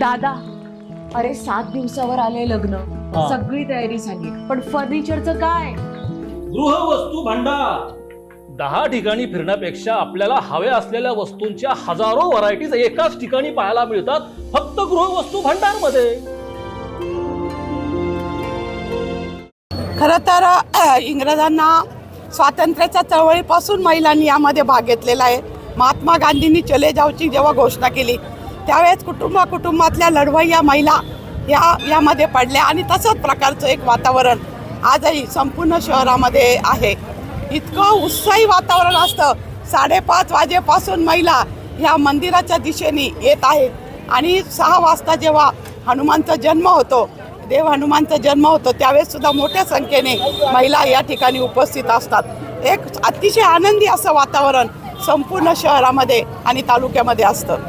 दादा अरे सात दिवसावर आले लग्न. हा. सगळी तयारी झाली. पण फर्निचरचं काय? गृहवस्तू भांडार. दहा ठिकाणी फिरण्यापेक्षा आपल्याला हव्या असलेल्या वस्तूंच्या हजारो व्हरायटीज एकाच ठिकाणी पाहायला मिळतात फक्त गृहवस्तू भांडारमध्ये खरं तर अ, इंग्रजांना स्वातंत्र्याच्या चळवळीपासून महिलांनी यामध्ये भाग घेतलेला आहे. महात्मा गांधींनी चले जावची जेव्हा घोषणा केली त्यावेळेस कुटुंबा कुटुंबातल्या लढवय्या महिला या यामध्ये पडल्या आणि तसंच प्रकारचं एक वातावरण आजही संपूर्ण शहरामध्ये आहे. इतकं उत्साही वातावरण असतं. साडेपाच वाजेपासून महिला ह्या मंदिराच्या दिशेने येत आहेत. आणि सहा वाजता जेव्हा हनुमानचा जन्म होतो देव हनुमानचा जन्म होतो त्यावेळेससुद्धा मोठ्या संख्येने महिला या ठिकाणी उपस्थित असतात. एक अतिशय आनंदी असं वातावरण संपूर्ण शहरामध्ये आणि तालुक्यामध्ये असतं.